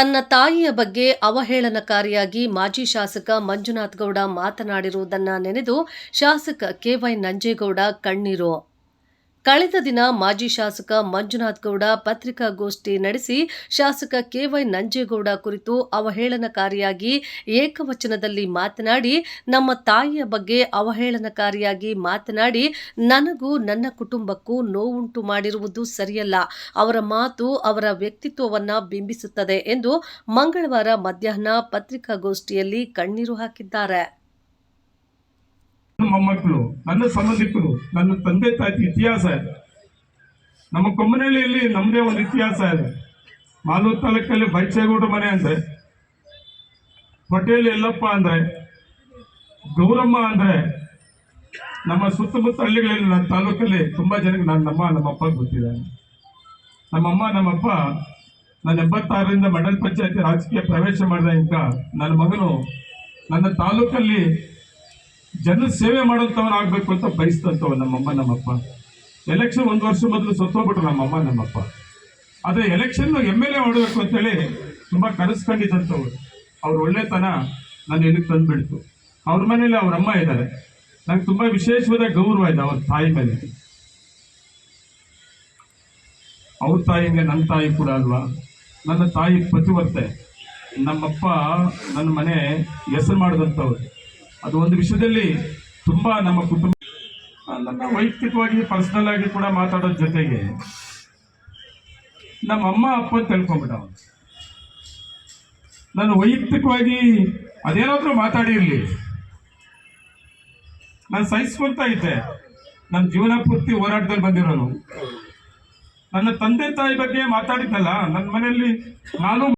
ತನ್ನ ತಾಯಿಯ ಬಗ್ಗೆ ಅವಹೇಳನಕಾರಿಯಾಗಿ ಮಾಜಿ ಶಾಸಕ ಮಂಜುನಾಥ್ ಗೌಡ ಮಾತನಾಡಿರುವುದನ್ನು ನೆನೆದು ಶಾಸಕ ಕೆವೈ ನಂಜೇಗೌಡ ಕಣ್ಣೀರು. ಕಳೆದ ದಿನ ಮಾಜಿ ಶಾಸಕ ಮಂಜುನಾಥ್ ಗೌಡ ಪತ್ರಿಕಾಗೋಷ್ಠಿ ನಡೆಸಿ ಶಾಸಕ ಕೆವೈ ನಂಜೇಗೌಡ ಕುರಿತು ಅವಹೇಳನಕಾರಿಯಾಗಿ ಏಕವಚನದಲ್ಲಿ ಮಾತನಾಡಿ, ನಮ್ಮ ತಾಯಿಯ ಬಗ್ಗೆ ಅವಹೇಳನಕಾರಿಯಾಗಿ ಮಾತನಾಡಿ, ನನಗೂ ನನ್ನ ಕುಟುಂಬಕ್ಕೂ ನೋವುಂಟು ಮಾಡಿರುವುದು ಸರಿಯಲ್ಲ. ಅವರ ಮಾತು ಅವರ ವ್ಯಕ್ತಿತ್ವವನ್ನು ಬಿಂಬಿಸುತ್ತದೆ ಎಂದು ಮಂಗಳವಾರ ಮಧ್ಯಾಹ್ನ ಪತ್ರಿಕಾಗೋಷ್ಠಿಯಲ್ಲಿ ಕಣ್ಣೀರು ಹಾಕಿದ್ದಾರೆ. ಮೊಮ್ಮಕ್ಕಳು, ನನ್ನ ಸಂಬಂಧಿಕರು, ನನ್ನ ತಂದೆ ತಾಯಿ ಇತಿಹಾಸ ಇದೆ. ನಮ್ಮ ಕೊಮ್ಮನಹಳ್ಳಿಯಲ್ಲಿ ನಮ್ಮದೇ ಒಂದು ಇತಿಹಾಸ ಇದೆ. ಮಾಲೂರು ತಾಲೂಕಲ್ಲಿ ಬೈಚೇಗೌಡ ಮನೆ ಅಂದರೆ ಪಟೇಲ್ ಎಲ್ಲಪ್ಪ ಅಂದರೆ, ಗೌರಮ್ಮ ಅಂದರೆ, ನಮ್ಮ ಸುತ್ತಮುತ್ತ ಹಳ್ಳಿಗಳಲ್ಲಿ ನನ್ನ ತಾಲೂಕಲ್ಲಿ ತುಂಬ ಜನಕ್ಕೆ ನನ್ನ ನಮ್ಮ ನಮ್ಮಪ್ಪ ಗೊತ್ತಿದ್ದಾರೆ. ನಮ್ಮಮ್ಮ, ನಮ್ಮಪ್ಪ ನಾನು ಎಂಬತ್ತಾರರಿಂದ ಮಂಡಲ ಪಂಚಾಯತಿ ರಾಜಕೀಯ ಪ್ರವೇಶ ಮಾಡಿದ ಇಂಕ ನನ್ನ ಮಗನು ನನ್ನ ತಾಲೂಕಲ್ಲಿ ಜನ ಸೇವೆ ಮಾಡೋಂಥವನಾಗಬೇಕು ಅಂತ ಬಯಸ್ತಂತವ ನಮ್ಮಮ್ಮ, ನಮ್ಮಪ್ಪ. ಎಲೆಕ್ಷನ್ ಒಂದು ವರ್ಷ ಮೊದಲು ಸತ್ತೋಗ್ಬಿಟ್ರು ನಮ್ಮಮ್ಮ, ನಮ್ಮಪ್ಪ. ಆದರೆ ಎಲೆಕ್ಷನ್ ಎಂ ಎಲ್ ಎ ಮಾಡಬೇಕು ಅಂತೇಳಿ ತುಂಬ ಕನಸು ಕಂಡಿದ್ದಂಥವ್ರು ಅವ್ರ ಒಳ್ಳೆತನ ನಾನು ಎಲ್ಲಿಗೆ ತಂದುಬಿಡ್ತು? ಅವ್ರ ಮನೇಲಿ ಅವ್ರ ಅಮ್ಮ ಇದ್ದಾರೆ. ನಂಗೆ ತುಂಬ ವಿಶೇಷವಾದ ಗೌರವ ಇದೆ ಅವ್ರ ತಾಯಿ ಮೇಲೆ. ಅವ್ರ ತಾಯಿಗೆ ನನ್ನ ತಾಯಿ ಕೂಡ ಅಲ್ವಾ? ನನ್ನ ತಾಯಿ ಪತಿವರ್ತೆ. ನಮ್ಮಪ್ಪ ನನ್ನ ಮನೆ ಹೆಸರು ಮಾಡಿದಂಥವ್ರು. ಅದು ಒಂದು ವಿಷಯದಲ್ಲಿ ತುಂಬಾ ನಮ್ಮ ಕುಟುಂಬ ನನ್ನ ವೈಯಕ್ತಿಕವಾಗಿ ಪರ್ಸನಲ್ ಆಗಿ ಕೂಡ ಮಾತಾಡೋದ್ರ ಜೊತೆಗೆ ನಮ್ಮ ಅಮ್ಮ, ಅಪ್ಪ ಅಂತ ತಿಳ್ಕೊಂಬಿಟ್ಟ. ನಾನು ವೈಯಕ್ತಿಕವಾಗಿ ಅದೇನಾದ್ರೂ ಮಾತಾಡಿರಲಿ ನಾನು ಸಹಿಸ್ಕೊಳ್ತಾ ಇದ್ದೆ. ನನ್ನ ಜೀವನ ಪೂರ್ತಿ ಹೋರಾಟದಲ್ಲಿ ಬಂದಿರೋನು ನನ್ನ ತಂದೆ ತಾಯಿ ಬಗ್ಗೆ ಮಾತಾಡಿದ್ನಲ್ಲ, ನನ್ನ ಮನೆಯಲ್ಲಿ ನಾನು